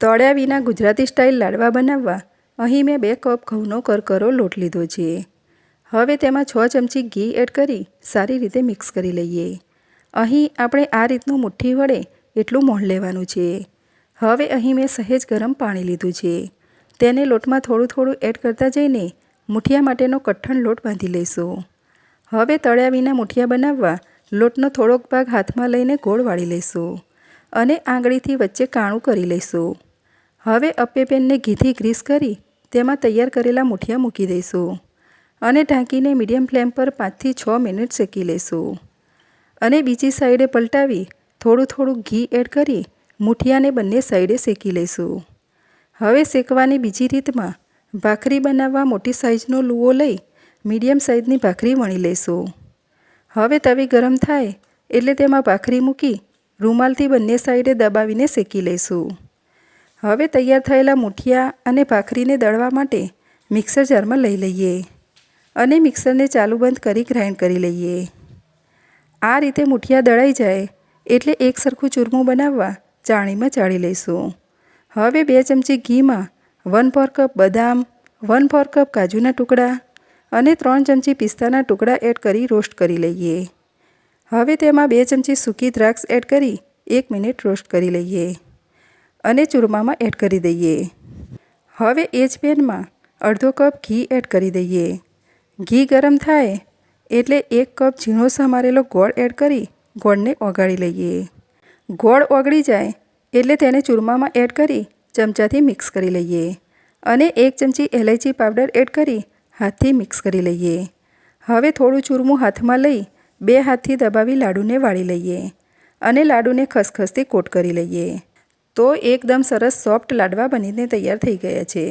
તળ્યા વિના ગુજરાતી સ્ટાઇલ લાડવા બનાવવા, અહીં મેં બે કપ ઘઉંનો કરકરો લોટ લીધો છે. હવે તેમાં છ ચમચી ઘી એડ કરી સારી રીતે મિક્સ કરી લઈએ. અહીં આપણે આ રીતનું મુઠ્ઠી વડે એટલું મોણ લેવાનું છે. હવે અહીં મેં સહેજ ગરમ પાણી લીધું છે. તેને લોટમાં થોડું થોડું એડ કરતા જઈને મુઠિયા માટેનો કઠણ લોટ બાંધી લઈશું. હવે તળ્યા વિના મુઠિયા બનાવવા લોટનો થોડોક ભાગ હાથમાં લઈને ગોળ વાળી લઈશું અને આંગળીથી વચ્ચે કાણું કરી લઈશું. હવે અપ્પે પેનને ઘીથી ગ્રીસ કરી તેમાં તૈયાર કરેલા મુઠિયા મૂકી દઈશું અને ઢાંકીને મીડિયમ ફ્લેમ પર પાંચથી છ મિનિટ શેકી લઈશું. અને બીજી સાઈડે પલટાવી થોડું થોડું ઘી એડ કરી મુઠિયાને બંને સાઈડે શેકી લઈશું. હવે શેકવાની બીજી રીતમાં ભાખરી બનાવવા મોટી સાઈઝનો લૂવો લઈ મીડિયમ સાઈઝની ભાખરી વણી લઈશું. હવે તવી ગરમ થાય એટલે તેમાં ભાખરી મૂકી રૂમાલથી બંને સાઈડે દબાવીને શેકી લઈશું. હવે તૈયાર થયેલા મુઠિયા અને ભાખરીને દળવા માટે મિક્સર જારમાં લઈ લઈએ અને મિક્સરને ચાલુ બંધ કરી ગ્રાઇન્ડ કરી લઈએ. આ રીતે મુઠિયા દળાઈ જાય એટલે એક સરખું ચૂરમું બનાવવા ચાણીમાં ચાળી લઈશું. હવે બે ચમચી ઘીમાં વન ફોર કપ બદામ, વન ફોર કપ કાજુના ટુકડા અને ત્રણ ચમચી પિસ્તાના ટુકડા એડ કરી રોસ્ટ કરી લઈએ. હવે તેમાં બે ચમચી સૂકી દ્રાક્ષ એડ કરી એક મિનિટ રોસ્ટ કરી લઈએ. અને ચૂરમામાં એડ કરી દઈએ. હવે એ જ પેનમાં અડધો કપ ઘી એડ કરી દઈએ. ઘી ગરમ થાય એટલે એક કપ ઝીણો સમારેલો ગોળ એડ કરી ગોળને ઓગાળી લઈએ. ગોળ ઓગળી જાય એટલે તેને ચૂરમામાં એડ કરી ચમચાથી મિક્સ કરી લઈએ અને એક ચમચી એલાયચી પાવડર એડ કરી હાથથી મિક્સ કરી લઈએ. હવે થોડું ચૂરમું હાથમાં લઈ બે હાથથી દબાવી લાડુને વાળી લઈએ અને લાડુને ખસખસથી કોટ કરી લઈએ. તો એકદમ સરસ સોફ્ટ લાડવા બનીને તૈયાર થઈ ગયા છે.